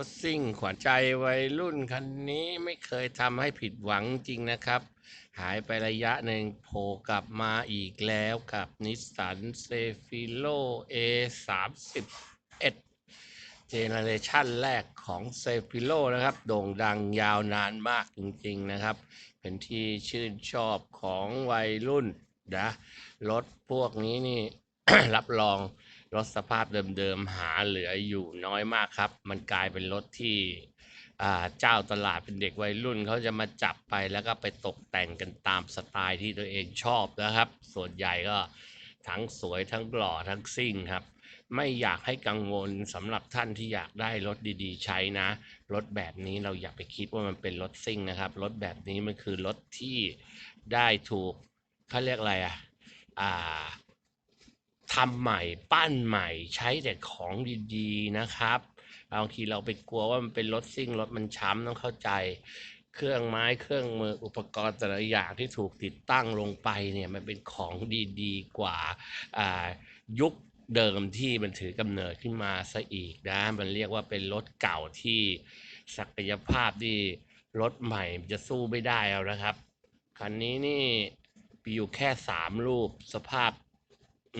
รถซิ่งขวัญใจวัยรุ่นคันนี้ไม่เคยทำให้ผิดหวังจริงนะครับ หายไประยะหนึ่งโผล่กลับมาอีกแล้วกับนิสสันเซฟิโล A 3 1เจเนเรชันแรกของเซฟิโลนะครับ โด่งดังยาวนานมากจริงๆนะครับ เป็นที่ชื่นชอบของวัยรุ่นนะรถพวกนี้นี่รับรอง รถสภาพเดิมๆหาเหลืออยู่น้อยมากครับ มันกลายเป็นรถที่เจ้าตลาดเป็นเด็กวัยรุ่นเขาจะมาจับไปแล้วก็ไปตกแต่งกันตามสไตล์ที่ตัวเองชอบนะครับ ส่วนใหญ่ก็ทั้งสวยทั้งหล่อทั้งซิ่งครับ ไม่อยากให้กังวลสำหรับท่านที่อยากได้รถดีๆ ใช้นะ รถแบบนี้เราอย่าไปคิดว่ามันเป็นรถซิ่งนะครับ รถแบบนี้มันคือรถที่ได้ถูกเขาเรียกอะไรอะอ่า ทำใหม่ปั้นใหม่ใช้แต่ของดีๆนะครับบางทีเราไปกลัวว่ามันเป็นรถซิ่งรถมันช้ำต้องเข้าใจ เครื่องไม้เครื่องมืออุปกรณ์แต่ละอย่างที่ถูกติดตั้งลงไปเนี่ยมันเป็นของดีๆกว่ายุคเดิมที่มันถือกำเนิดขึ้นมาซะอีกนะ มันเรียกว่าเป็นรถเก่าที่ศักยภาพที่รถใหม่จะสู้ไม่ได้แล้วนะครับ คันนี้นี่มีอยู่แค่สามรูปสภาพ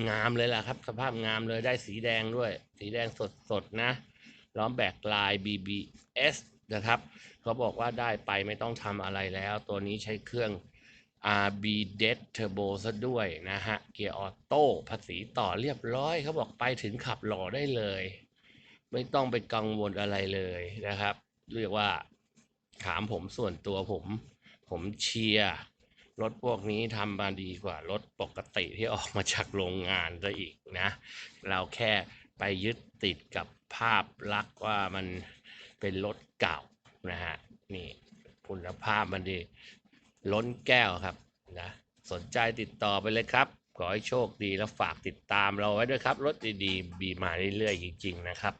งามเลยล่ะครับ สภาพงามเลยได้สีแดงด้วย สีแดงสดๆนะ ล้อมแบกลาย BBS นะครับเขาบอกว่าได้ไปไม่ต้องทำอะไรแล้ว ตัวนี้ใช้เครื่อง RB d e a d Turbo ซะด้วยนะฮะ เกียร์ออโต้ภาษีต่อเรียบร้อยเขาบอกไปถึงขับหล่อได้เลย ไม่ต้องไปกังวลอะไรเลยนะครับ เรียกว่าถามผมส่วนตัวผม ผมเชียร์ รถพวกนี้ทำมาดีกว่ารถปกติที่ออกมาจากโรงงานซะอีกนะ เราแค่ไปยึดติดกับภาพลักษณ์ว่ามันเป็นรถเก่านะฮะนี่คุณภาพมันดีล้นแก้วครับนะสนใจติดต่อไปเลยครับ ขอให้โชคดีแล้วฝากติดตามเราไว้ด้วยครับ รถดีๆมีมาเรื่อยๆ จริง ๆ นะครับ